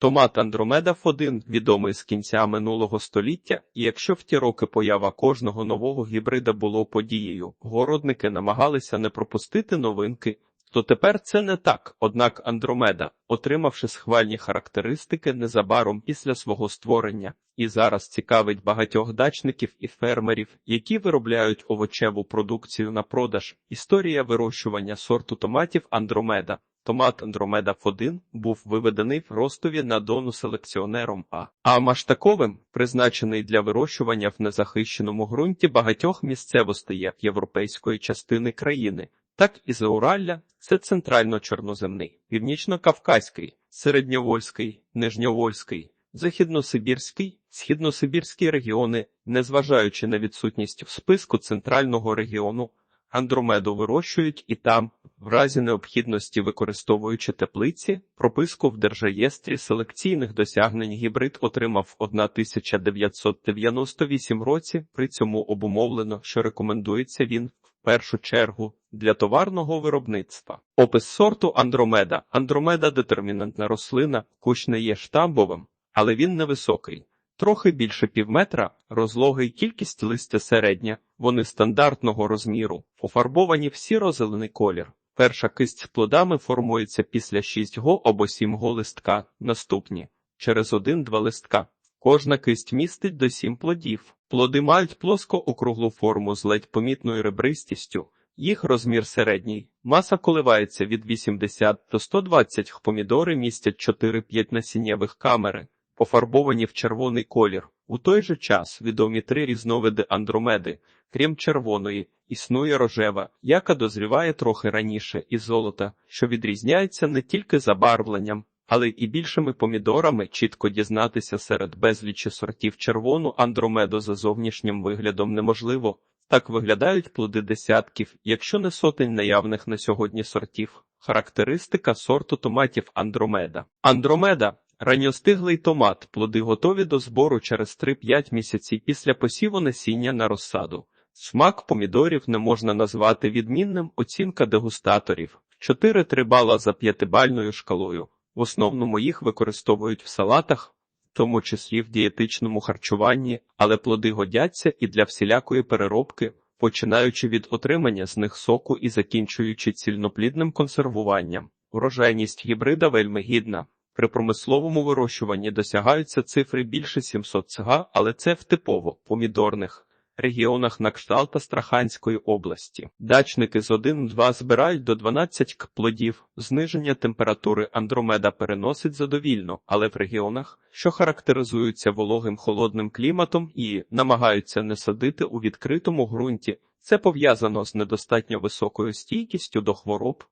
Томат Андромеда Ф1 відомий з кінця минулого століття, і якщо в ті роки поява кожного нового гібрида було подією, городники намагалися не пропустити новинки, то тепер це не так. Однак Андромеда, отримавши схвальні характеристики незабаром після свого створення, і зараз цікавить багатьох дачників і фермерів, які виробляють овочеву продукцію на продаж. Історія вирощування сорту томатів Андромеда. Томат Андромеда Ф1 був виведений в Ростові на дону селекціонером А. А маштаковим, призначений для вирощування в незахищеному ґрунті багатьох місцевостей як європейської частини країни, так і Зауралля – це центрально-чорноземний, північно-кавказький, середньовольський, нижньовольський, західносибірський, східносибірські регіони, незважаючи на відсутність в списку центрального регіону, Андромеду вирощують і там, в разі необхідності використовуючи теплиці, прописку в Держреєстрі селекційних досягнень гібрид отримав в 1998 році, при цьому обумовлено, що рекомендується він в першу чергу для товарного виробництва. Опис сорту Андромеда. Андромеда – детермінантна рослина, кущ не є штамбовим, але він невисокий. Трохи більше півметра, розлогий кількість листя середня, вони стандартного розміру, пофарбовані в сіро-зелений колір. Перша кисть з плодами формується після 6 го або 7 го листка, наступні – через 1-2 листка. Кожна кисть містить до 7 плодів. Плоди мають плоско-округлу форму з ледь помітною ребристістю. Їх розмір середній. Маса коливається від 80 до 120 х. Помідори містять 4-5 насіннєвих камери, пофарбовані в червоний колір. У той же час відомі три різновиди андромеди. Крім червоної, існує рожева, яка дозріває трохи раніше, і золота, що відрізняється не тільки забарвленням, але і більшими помідорами чітко дізнатися серед безлічі сортів червону андромеду за зовнішнім виглядом неможливо. Так виглядають плоди десятків, якщо не сотень наявних на сьогодні сортів. Характеристика сорту томатів Андромеда. Андромеда ранньостиглий томат, плоди готові до збору через 3-5 місяців після посіву насіння на розсаду. Смак помідорів не можна назвати відмінним, оцінка дегустаторів 4-3 бала за п'ятибальною шкалою. В основному їх використовують в салатах, в тому числі в дієтичному харчуванні, але плоди годяться і для всілякої переробки, починаючи від отримання з них соку і закінчуючи цільноплідним консервуванням. Урожайність гібрида вельми гідна. При промисловому вирощуванні досягаються цифри більше 700 цга, але це в типово помідорних регіонах на кшталт Астраханської області. Дачники з 1-2 збирають до 12 к плодів. Зниження температури Андромеда переносить задовільно, але в регіонах, що характеризуються вологим холодним кліматом і намагаються не садити у відкритому ґрунті, це пов'язано з недостатньо високою стійкістю до хвороб.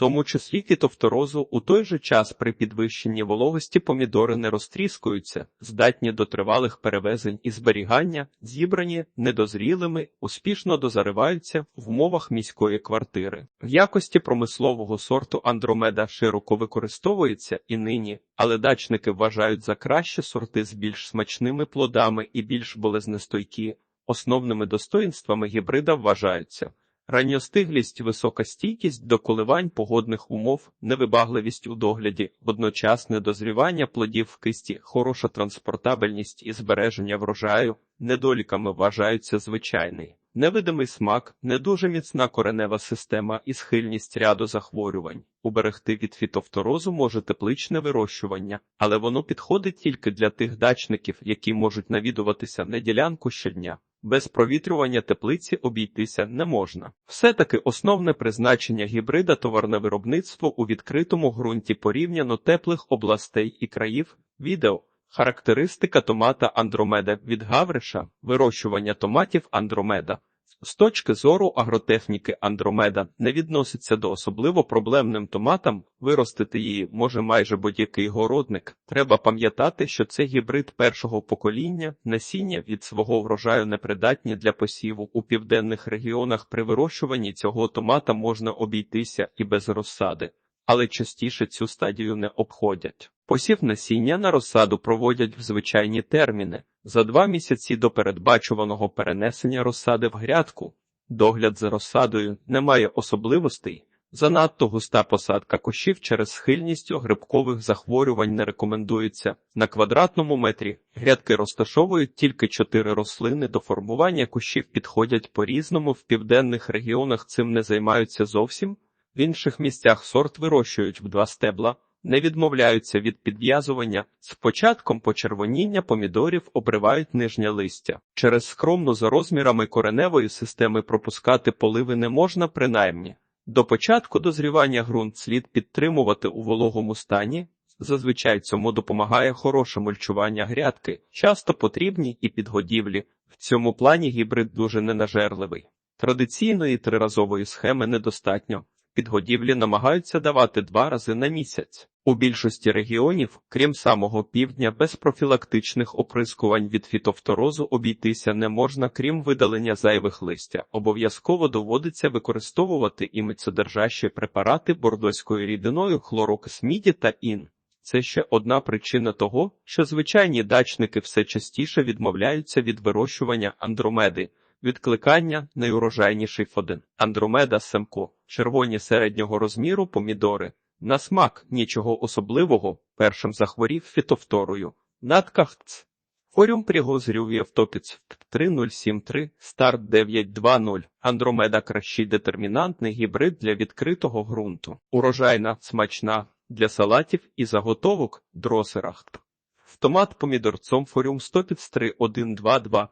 Тому числі фітофторозу у той же час при підвищенні вологості помідори не розтріскуються, здатні до тривалих перевезень і зберігання, зібрані недозрілими, успішно дозариваються в умовах міської квартири. В якості промислового сорту Андромеда широко використовується і нині, але дачники вважають за краще сорти з більш смачними плодами і більш болезнестойкі. Основними достоїнствами гібрида вважаються Ранньостиглість, висока стійкість до коливань погодних умов, невибагливість у догляді, водночасне дозрівання плодів в кисті, хороша транспортабельність і збереження врожаю, недоліками вважаються звичайний, невидимий смак, не дуже міцна коренева система і схильність ряду захворювань. Уберегти від фітофторозу може тепличне вирощування, але воно підходить тільки для тих дачників, які можуть навідуватися на ділянку щодня. Без провітрювання теплиці обійтися не можна. Все-таки основне призначення гібрида товарне виробництво у відкритому ґрунті порівняно теплих областей і країв. Відео характеристика томата Андромеда від Гавриша, вирощування томатів Андромеда. З точки зору агротехніки Андромеда не відноситься до особливо проблемним томатам, виростити її може майже будь-який городник. Треба пам'ятати, що це гібрид першого покоління, насіння від свого врожаю непридатні для посіву. У південних регіонах при вирощуванні цього томата можна обійтися і без розсади, але частіше цю стадію не обходять. Посів насіння на розсаду проводять в звичайні терміни за два місяці до передбачуваного перенесення розсади в грядку. Догляд за розсадою не має особливостей, Занадто густа посадка кущів через схильність грибкових захворювань не рекомендується. На квадратному метрі грядки розташовують тільки чотири рослини. До формування кущів підходять по-різному. В південних регіонах цим не займаються зовсім. Інших місцях сорт вирощують в два стебла, не відмовляються від підв'язування. З початком почервоніння помідорів обривають нижнє листя. Через скромну за розмірами кореневої системи пропускати поливи не можна принаймні. До початку дозрівання ґрунт слід підтримувати у вологому стані. Зазвичай цьому допомагає хороше мульчування грядки, часто потрібні і підгодівлі. В цьому плані гібрид дуже ненажерливий. Традиційної триразової схеми недостатньо. Підгодівлі намагаються давати два рази на місяць. У більшості регіонів, крім самого півдня, без профілактичних оприскувань від фітофторозу обійтися не можна, крім видалення зайвих листя. Обов'язково доводиться використовувати і мицедержащі препарати бордоською рідиною хлорокис міді та ін. Це ще одна причина того, що звичайні дачники все частіше відмовляються від вирощування андромеди. Відкликання найурожайніший фоден. Андромеда Семко, червоні середнього розміру помідори. На смак нічого особливого, першим захворів фітофторою. Надкахц. Форіум пригозрюв Євтопіц 3073, старт 920, Андромеда кращий детермінантний гібрид для відкритого ґрунту. Урожайна, смачна, для салатів і заготовок дросерахт. В томат помідорцом форіум 103 122 0 0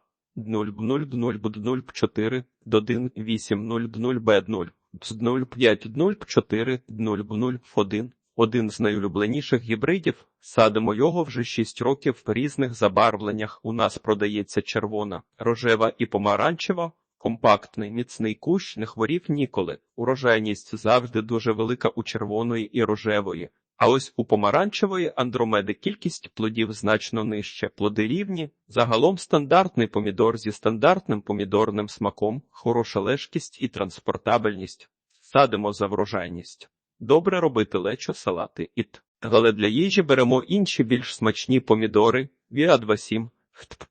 0 0 4 1 8 0 0 Б 0 05 0 4 0 0 1 один з найулюбленіших гібридів. Садимо його вже 6 років в різних забарвленнях. У нас продається червона, рожева і помаранчева. Компактний, міцний кущ не хворів ніколи. Урожайність завжди дуже велика у червоної і рожевої. А ось у помаранчевої андромеди кількість плодів значно нижче. Плоди рівні. Загалом стандартний помідор зі стандартним помідорним смаком, хороша лежкість і транспортабельність. Садимо за врожайність. Добре робити лечо, салати іт. Але для їжі беремо інші більш смачні помідори. Віа 27.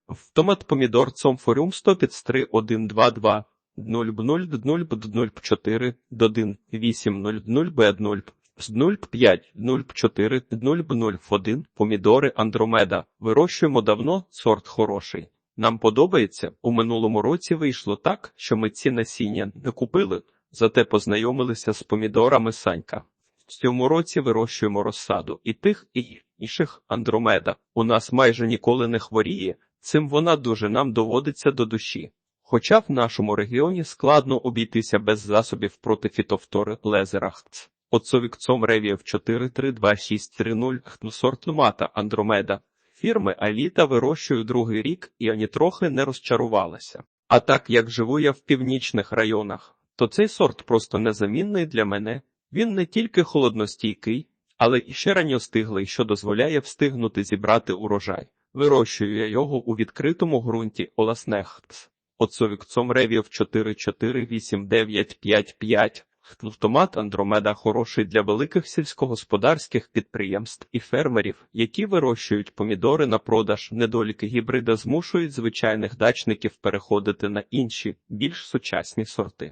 В томат помідор цомфоріум 103 122 0 0 0 0 4 1 8 0 0 Б 0 з 05, 04, 001 помідори Андромеда. Вирощуємо давно, сорт хороший. Нам подобається, у минулому році вийшло так, що ми ці насіння не купили, зате познайомилися з помідорами Санька. В цьому році вирощуємо розсаду і тих, і інших Андромеда. У нас майже ніколи не хворіє, цим вона дуже нам доводиться до душі. Хоча в нашому регіоні складно обійтися без засобів проти фітофтори лезерахц. Оцовікцом Ревієв 4326330 сорт томата Андромеда. Фірми Аліта вирощую другий рік і ані трохи не розчарувалася. А так як живу я в північних районах, то цей сорт просто незамінний для мене. Він не тільки холодностійкий, але і ще ранньостиглий, що дозволяє встигнути зібрати урожай. Вирощую я його у відкритому ґрунті Оласнехтс. Оцовікцом Ревієв 4489555 Автомат Андромеда хороший для великих сільськогосподарських підприємств і фермерів, які вирощують помідори на продаж. Недоліки гібрида змушують звичайних дачників переходити на інші, більш сучасні сорти.